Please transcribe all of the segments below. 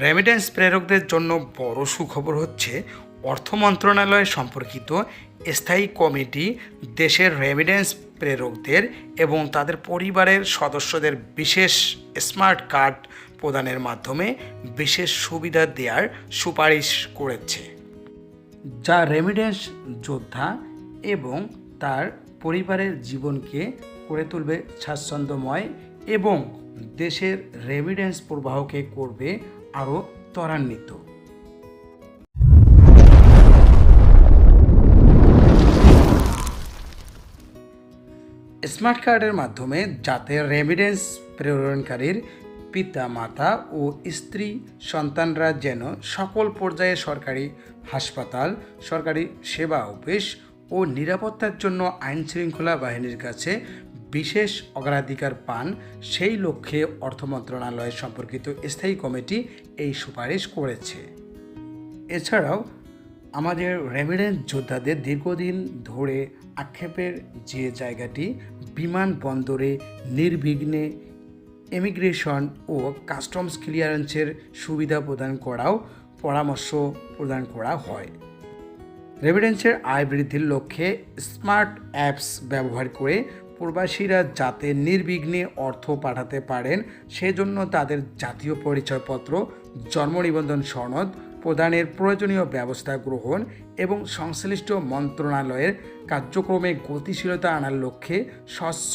Remittance প্রেরকদের জন্য বড় সুখবর হচ্ছে, অর্থ মন্ত্রণালয় সম্পর্কিত স্থায়ী কমিটি দেশের রেমিটেন্স প্রেরকদের এবং তাদের পরিবারের সদস্যদের বিশেষ স্মার্ট কার্ড প্রদানের মাধ্যমে বিশেষ সুবিধা দেওয়ার সুপারিশ করেছে। যা রেমিডেন্স যোদ্ধা এবং তার পরিবারের জীবনকে করে তুলবে স্বাচ্ছন্দ্যময় এবং দেশের রেমিডেন্স প্রবাহকে করবে আরও ত্বরান্বিত। স্মার্ট কার্ডের মাধ্যমে যাতে রেমিডেন্স প্রেরণকারীর পিতা, মাতা ও স্ত্রী সন্তানরা যেন সকল পর্যায়ে সরকারি হাসপাতাল, সরকারি সেবা অফিস ও নিরাপত্তার জন্য আইন শৃঙ্খলা বাহিনীর কাছে বিশেষ অগ্রাধিকার পান সেই লক্ষ্যে অর্থ মন্ত্রণালয় সম্পর্কিত স্থায়ী কমিটি এই সুপারিশ করেছে। এছাড়াও, আমাদের রেমিডেন্স যোদ্ধাদের দীর্ঘদিন ধরে আক্ষেপের যে জায়গাটি বিমানবন্দরে নির্বিঘ্নে ইমিগ্রেশন ও কাস্টমস ক্লিয়ারেন্সের সুবিধা প্রদান করাও পরামর্শ প্রদান করা হয়। রেমিডেন্সের আয় বৃদ্ধির লক্ষ্যে স্মার্ট অ্যাপস ব্যবহার করে প্রবাসীরা যাতে নির্বিঘ্নে অর্থ পাঠাতে পারেন, সেজন্য তাদের জাতীয় পরিচয়পত্র, জন্ম নিবন্ধন সনদ, প্রদানের প্রয়োজনীয় ব্যবস্থা গ্রহণ এবং সংশ্লিষ্ট মন্ত্রণালয়ের কার্যক্রমে গতিশীলতা আনার লক্ষ্যে স্বচ্ছ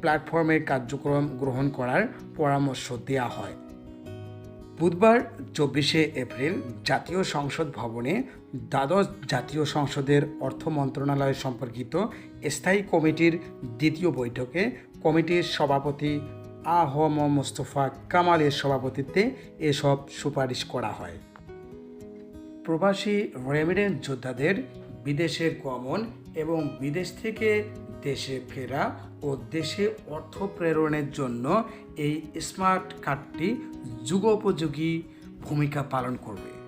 প্ল্যাটফর্মের কার্যক্রম গ্রহণ করার পরামর্শ দেওয়া হয়। বুধবার চব্বিশে এপ্রিল জাতীয় সংসদ ভবনে দ্বাদশ জাতীয় সংসদের অর্থ মন্ত্রণালয় সম্পর্কিত স্থায়ী কমিটির দ্বিতীয় বৈঠকে কমিটির সভাপতি আ হ ম মোস্তফা কামালের সভাপতিত্বে এসব সুপারিশ করা হয়। প্রবাসী রেমিডেন্স যোদ্ধাদের বিদেশে গমন এবং বিদেশ থেকে দেশে ফেরা ও দেশে অর্থ প্রেরণের জন্য এই স্মার্ট কার্ডটি যুগোপযোগী ভূমিকা পালন করবে।